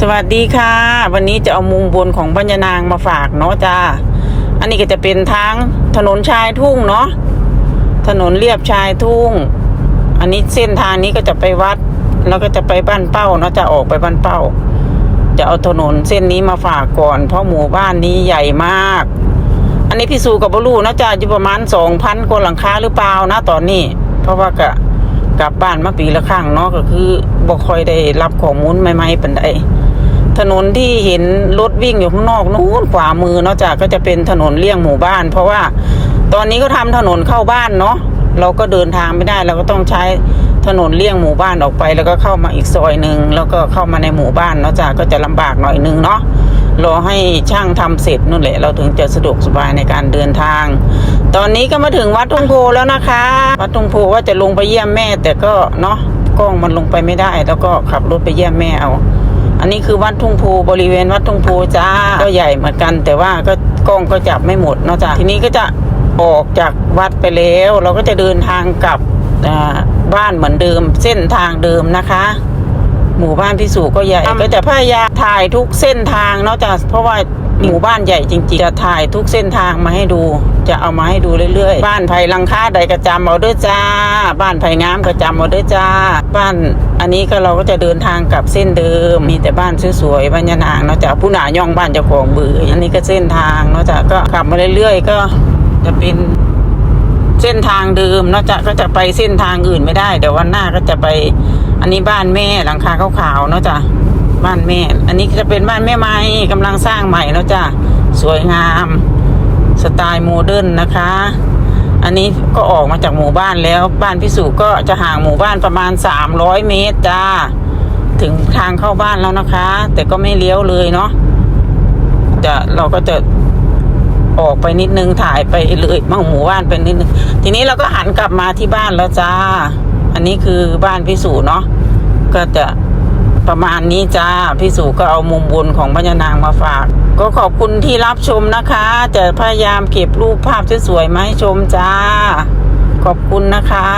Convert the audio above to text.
สวัสดีค่ะ วันนี้จะเอามุมบนของบรรยานางมาฝากเนาะจ้าอันนี้ก็จะเป็นทางถนนชายทุ่งเนาะถนนเรียบชายทุ่ง อันนี้เส้นทางนี้ก็จะไปวัด แล้วก็จะไปบ้านเป้าเนาะจะออกไปบ้านเป้า จะเอาถนนเส้นนี้มาฝากก่อน เพราะหมู่บ้านนี้ใหญ่มาก อันนี้พี่สูกับบลูนะจ๊ะอยู่ประมาณสองพันกว่าหลังคาหรือเปล่านะตอนนี้ เพราะว่ากะกลับบ้านมาปีละครั้งเนาะก็คือบ่ค่อยได้รับข้อมูลใหม่ๆปานใด ถนนที่เห็นรถวิ่งอยู่ข้างนอกนู้นขวามือเนาะจ้ะก็จะเป็นถนนเลี่ยงหมู่บ้าน เพราะว่าตอนนี้ก็ทำถนนเข้าบ้านเนาะเราก็เดินทางไม่ได้เราก็ต้องใช้ถนนเลี่ยงหมู่บ้านออกไป แล้วก็เข้ามาอีกซอยหนึ่งแล้วก็เข้ามาในหมู่บ้านเนาะจ้ะก็จะลำบากหน่อยนึงเนาะรอให้ช่างทำเสร็จนู่นแหละเราถึงจะสะดวกสบายในการเดินทาง ตอนนี้ก็มาถึงวัดทุ่งโพแล้วนะคะ วัดทุ่งโพว่าจะลงไปเยี่ยมแม่ แต่ก็เนาะกล้องมันลงไปไม่ได้ แล้วก็ขับรถไปเยี่ยมแม่เอา อันนี้คือวัดทุ่งโพบริเวณวัดทุ่งโพจ้าก็ใหญ่เหมือนกัน แต่ว่าก็กล้องก็จับไม่หมดเนาะจ้าทีนี้ก็จะออกจากวัดไปแล้ว เราก็จะเดินทางกลับบ้านเหมือนเดิม เส้นทางเดิมนะคะ หมู่บ้านพิสูจน์ก็ใหญ่ก็จะพยายามถ่ายทุกเส้นทางเนาะจ้ะเพราะว่าหมู่บ้านใหญ่จริงๆ จะถ่ายทุกเส้นทางมาให้ดู จะเอามาให้ดูเรื่อยๆ บ้านไผ่ลังคาใดกระจำเอาเด้วยจ้า บ้านไผ่งามกระจำเอาเด้วยจ้า บ้านอันนี้ก็เราก็จะเดินทางกลับเส้นเดิม มีแต่บ้านสวยๆบ้านยานางเนาะจ้ะผู้หนาย่องบ้านเจ้าของเบืออันนี้ก็เส้นทางเนาะจ้ะก็ขับมาเรื่อยๆ ก็จะเป็นเส้นทางเดิมเนาะจะก็จะไปเส้นทางอื่นไม่ได้เดี๋ยววันหน้าก็จะไป อันนี้บ้านแม่หลังคาขาวๆเนาะจ้ะบ้านแม่ อันนี้จะเป็นบ้านแม่ไม้กำลังสร้างใหม่เนาะจ้ะสวยงามสไตล์โมเดิร์นนะคะ อันนี้ก็ออกมาจากหมู่บ้านแล้วบ้านพิสุก็จะห่างหมู่บ้านประมาณสามร้อยเมตรจ้าถึงทางเข้าบ้านแล้วนะคะ แต่ก็ไม่เลี้ยวเลยเนาะจะเราก็จะออกไปนิดนึงถ่ายไปเลยมั่งหมู่บ้านไปนิดนึงทีนี้เราก็หันกลับมาที่บ้านแล้วจ้า อันนี้คือบ้านพี่สูเนาะ ก็จะประมาณนี้จ้าพี่สุก็เอามุมบนของพญานางมาฝาก ก็ขอบคุณที่รับชมนะคะ จะพยายามเก็บรูปภาพสวยๆมาให้ชมจ้า ขอบคุณนะคะ